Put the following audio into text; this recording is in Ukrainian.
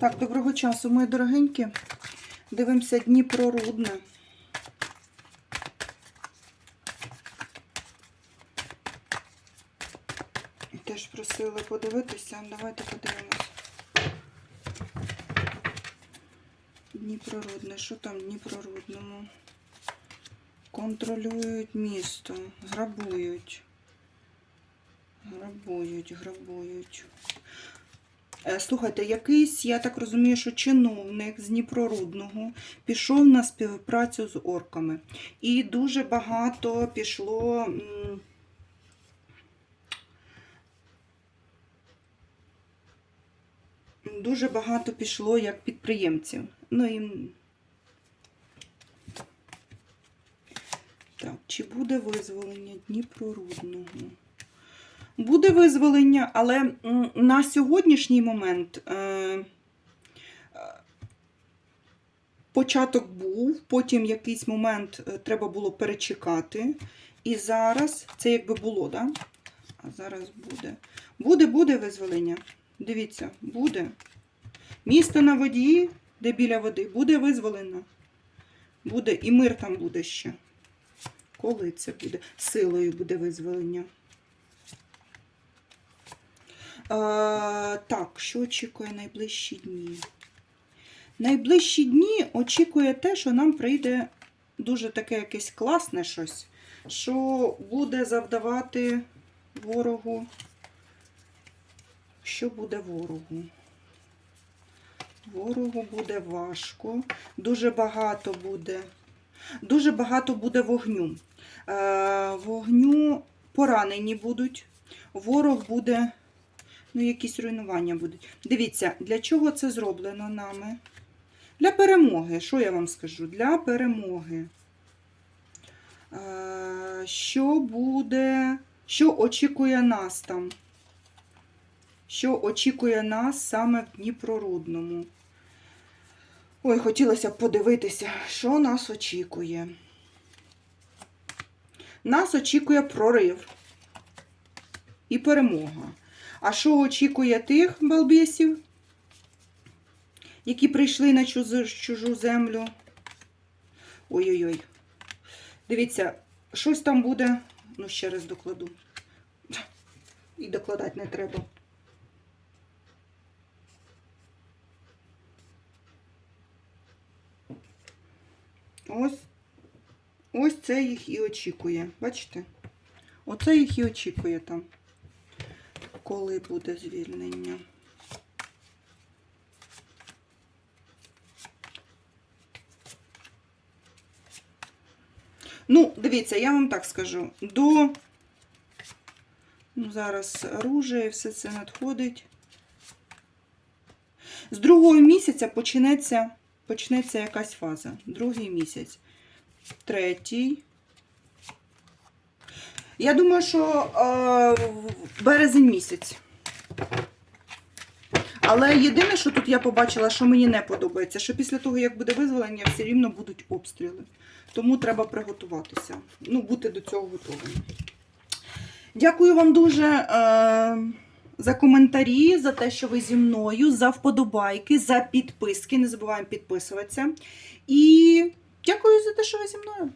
Так, доброго часу, мої дорогенькі. Дивимося Дніпро Рудне. Теж просили подивитися. Давайте подивимось. Дніпро Рудне. Що там в Дніпро Рудному? Контролюють місто, грабують. Грабують, грабують. Е, Слухайте, якийсь, я так розумію, що чиновник з Дніпрорудного пішов на співпрацю з орками. І дуже багато пішло. Дуже багато пішло як підприємців. Ну і. Так, чи буде визволення Дніпрорудного? Буде визволення, але на сьогоднішній момент е, початок був, потім якийсь момент е, треба було перечекати. І зараз це якби було, да? А зараз буде. Буде, буде визволення. Дивіться, буде. Місто на воді, де біля води, буде визволено. Буде, і мир там буде ще. Коли це буде? Силою буде визволення. Так, що очікує найближчі дні? Найближчі дні очікує те, що нам прийде дуже таке якесь класне щось, що буде завдавати ворогу. Що буде ворогу? Ворогу буде важко, дуже багато буде. Дуже багато буде вогню. Е, вогню поранені будуть. Ворог буде Ну, якісь руйнування будуть. Дивіться, для чого це зроблено нами? Для перемоги. Що я вам скажу? Для перемоги. Е, Що буде, що очікує нас там? Що очікує нас саме в Дніпрорудному? Ой, хотілося б подивитися, що нас очікує. Нас очікує прорив і перемога. А що очікує тих балбесів, які прийшли на чужу, чужу землю? Ой-ой-ой. Дивіться, щось там буде. Ну, ще раз докладу. І докладати не треба. Ось, ось це їх і очікує. Бачите? Оце їх і очікує там коли буде звільнення. Ну, дивіться, я вам так скажу. До ну, зараз оружие, все це надходить. З другого місяця почнеться, почнеться якась фаза. Другий місяць. Третій. Я думаю, що е, березень місяць. Але єдине, що тут я побачила, що мені не подобається, що після того, як буде визволення, все рівно будуть обстріли. Тому треба приготуватися. Ну, бути до цього готовим. Дякую вам дуже е, за коментарі, за те, що ви зі мною, за вподобайки, за підписки. Не забуваємо підписуватися. І дякую за те, що ви зі мною.